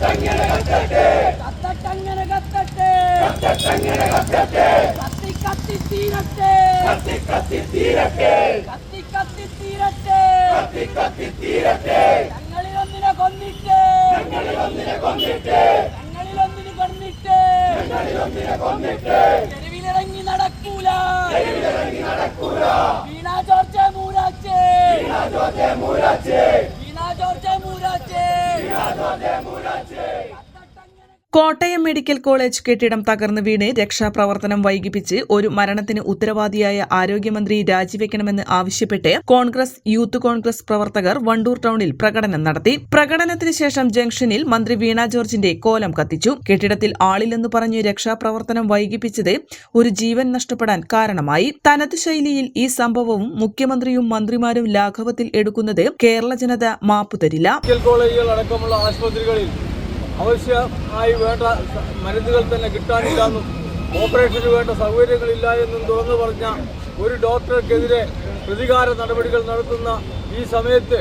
കത്തട്ടങ്ങനെ കത്തട്ടെ. കത്തി കത്തി തീരട്ടെ. കത്തി കത്തി തീരട്ടെ. ഞങ്ങളിലൊന്നിനെ കൊന്നിട്ട്. ഞങ്ങളിലൊന്നിനെ കൊന്നിട്ട്. തെരുവിലിറങ്ങി നടക്കൂല. വീണാ ജോർജ് മൂരാച്ചേ. വീണാ ജോർജ് മൂരാച്ചേ. കോട്ടയം മെഡിക്കൽ കോളേജ് കെട്ടിടം തകർന്നു വീണ് രക്ഷാപ്രവർത്തനം വൈകിപ്പിച്ച് ഒരു മരണത്തിന് ഉത്തരവാദിയായ ആരോഗ്യമന്ത്രി രാജിവെക്കണമെന്ന് ആവശ്യപ്പെട്ട് കോൺഗ്രസ് യൂത്ത് കോൺഗ്രസ് പ്രവർത്തകർ വണ്ടൂർ ടൌണിൽ പ്രകടനം നടത്തി. പ്രകടനത്തിന് ശേഷം ജംഗ്ഷനിൽ മന്ത്രി വീണ ജോർജിന്റെ കോലം കത്തിച്ചു. കെട്ടിടത്തിൽ ആളില്ലെന്ന് പറഞ്ഞ് രക്ഷാപ്രവർത്തനം വൈകിപ്പിച്ചത് ഒരു ജീവൻ നഷ്ടപ്പെടാൻ കാരണമായി. തനത് ശൈലിയിൽ ഈ സംഭവവും മുഖ്യമന്ത്രിയും മന്ത്രിമാരും ലാഘവത്തിൽ എടുക്കുന്നത് കേരള ജനത മാപ്പുതരില്ല. ആശുപത്രികളിൽ ആവശ്യമായി വേണ്ട മരുന്നുകൾ തന്നെ കിട്ടാനില്ലെന്നും ഓപ്പറേഷന് വേണ്ട സൗകര്യങ്ങളില്ല എന്നും തുറന്നു പറഞ്ഞ ഒരു ഡോക്ടർക്കെതിരെ പ്രതികാര നടപടികൾ നടത്തുന്ന ഈ സമയത്ത്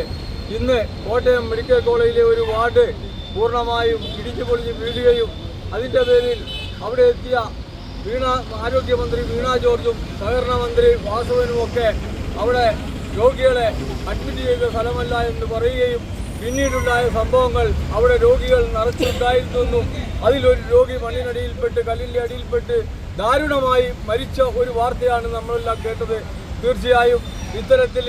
ഇന്ന് കോട്ടയം മെഡിക്കൽ കോളേജിലെ ഒരു വാർഡ് പൂർണമായും ഇടിച്ചു പൊളിഞ്ഞ് വീഴുകയും അതിന്റെ പേരിൽ അവിടെ എത്തിയ വീണ ആരോഗ്യമന്ത്രി വീണ ജോർജും സഹകരണ മന്ത്രി വാസവനും ഒക്കെ അവിടെ രോഗികളെ അഡ്മിറ്റ് ചെയ്ത സ്ഥലമല്ല എന്ന് പറയുകയും പിന്നീടുണ്ടായ സംഭവങ്ങൾ അവിടെ രോഗികൾ നിറച്ചുണ്ടായിരുന്നെന്നും അതിലൊരു രോഗി മണ്ണിനടിയിൽപ്പെട്ട് കല്ലിന്റെ അടിയിൽപ്പെട്ട് ദാരുണമായി മരിച്ച ഒരു വാർത്തയാണ് നമ്മളെല്ലാം കേട്ടത്. തീർച്ചയായും ഇത്തരത്തിൽ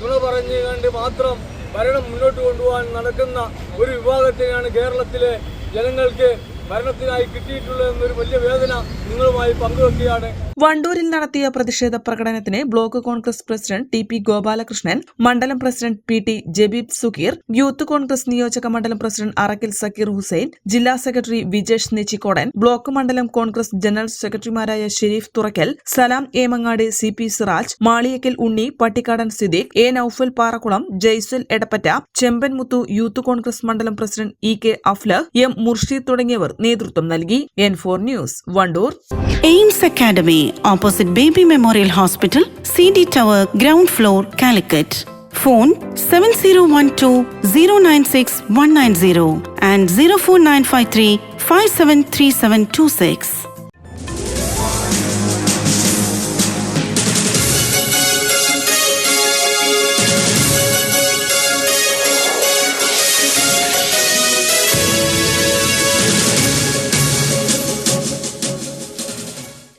നുണ പറഞ്ഞു കണ്ട് മാത്രം ഭരണം മുന്നോട്ട് കൊണ്ടുപോകാൻ നടക്കുന്ന ഒരു വിഭാഗത്തെയാണ് കേരളത്തിലെ ജനങ്ങൾക്ക് ഭരണത്തിനായി കിട്ടിയിട്ടുള്ളതെന്നൊരു വലിയ വേദന നിങ്ങളുമായി പങ്കുവെക്കുകയാണ്. വണ്ടൂരിൽ നടത്തിയ പ്രതിഷേധ പ്രകടനത്തിന് block Congress president T P Gopalakrishnan മണ്ഡലം president P T Jabeeb Sukheer youth Congress നിയോജക മണ്ഡലം പ്രസിഡന്റ് അറക്കിൽ സക്കീർ ഹുസൈൻ ജില്ലാ സെക്രട്ടറി വിജേഷ് നെച്ചിക്കോടൻ ബ്ലോക്ക് മണ്ഡലം കോൺഗ്രസ് ജനറൽ സെക്രട്ടറിമാരായ Sharif Thurakkal Salam Emangad C P Siraj Maliyakkal Unni Pattikkadan Siddique A Noufal Parakkulam Jaisal Edappatta Chembanmuthu youth Congress മണ്ഡലം president E K Aflah M Murshid തുടങ്ങിയവർ നേതൃത്വം നൽകി N four news Wandoor. AIMS academy opposite baby memorial hospital C D tower ground floor Calicut. Phone seven zero one two zero nine six one nine zero and zero four nine five three five seven three seven two six.